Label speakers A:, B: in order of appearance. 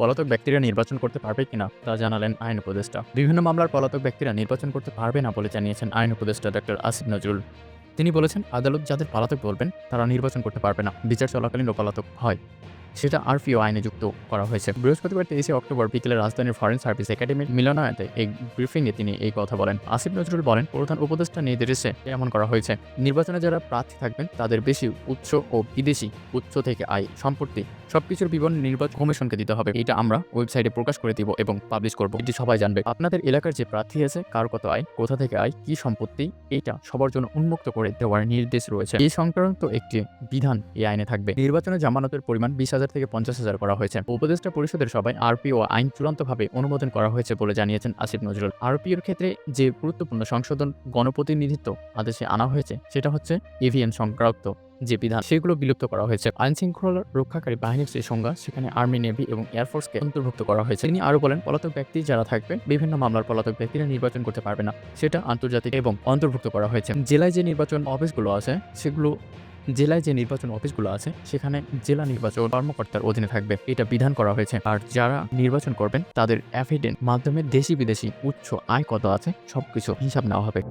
A: পলাতক ব্যক্তিরা নির্বাচন করতে পারবে কিনা তা জানালেন আইন উপদেষ্টা। বিভিন্ন মামলার পলাতক ব্যক্তিরা নির্বাচন করতে পারবে না বলে জানিয়েছেন আইন উপদেষ্টা ডক্টর আসিফ নজরুল। তিনি বলেছেন, আদালত যাদের পলাতক বলবেন, তারা নির্বাচন করতে পারবে না। বিচার চলাকালীন পলাতক হয়। সেটা আরপিও আইনে যুক্ত করা হয়েছে। বৃহস্পতিবার তেইশে অক্টোবর বিকেলে রাজধানীর ফরেন সার্ভিস একাডেমির মিলনায়তে এই ব্রিফিংয়ে তিনি এই কথা বলেন। আসিফ নজরুল বলেন, প্রধান উপদেষ্টা নির্দেশে এমন করা হয়েছে। নির্বাচনে যারা প্রার্থী থাকবেন, তাদের বেশি উচ্চ ও বিদেশি উচ্চ থেকে আয় সম্পত্তি সবকিছুর বিবরণ নির্বাচন কমিশনকে দিতে হবে। এটা আমরা ওয়েবসাইটে প্রকাশ করে দিব এবং পাবলিশ করব। এটি সবাই জানবে। আপনাদের এলাকার যে প্রার্থী আছে, কার কত আয়, কোথা থেকে আয়, কি সম্পত্তি, এটা সবার জন্য উন্মুক্ত করে দেওয়ার নির্দেশ রয়েছে। এই সংক্রান্ত একটি বিধান এই আইনে থাকবে। নির্বাচনে জামানতের পরিমাণ বিশ হাজার থেকে পঞ্চাশ হাজার করা হয়েছে। উপদেষ্টা পরিষদের সবাই আরপি ও আইন চূড়ান্তভাবে অনুমোদন করা হয়েছে বলে জানিয়েছেন আসিফ নজরুল। আরপিওর ক্ষেত্রে যে গুরুত্বপূর্ণ সংশোধন গণপ্রতিনিধিত্ব আদেশে আনা হয়েছে, সেটা হচ্ছে ইভিএম সংক্রান্ত যে বিধান, সেগুলো বিলুপ্ত করা হয়েছে। আইন শৃঙ্খলা রক্ষাকারী বাহিনীর যে সংজ্ঞা, সেখানে আর্মি, নেভি এবং এয়ারফোর্সকে অন্তর্ভুক্ত করা হয়েছে। তিনি আরও বলেন, পলাতক ব্যক্তি যারা থাকবে, বিভিন্ন মামলার পলাতক ব্যক্তিরা নির্বাচন করতে পারবে না। সেটা আন্তর্জাতিক এবং অন্তর্ভুক্ত করা হয়েছে। জেলায় যে নির্বাচন অফিসগুলো আছে, সেগুলো জেলায় যে নির্বাচন অফিসগুলো আছে, সেখানে জেলা নির্বাচন কর্মকর্তার অধীনে থাকবে। এটা বিধান করা হয়েছে। আর যারা নির্বাচন করবেন, তাদের অ্যাফিডেন্ট মাধ্যমে দেশি বিদেশি উচ্চ আয় কত আছে, সবকিছু হিসাব নেওয়া হবে।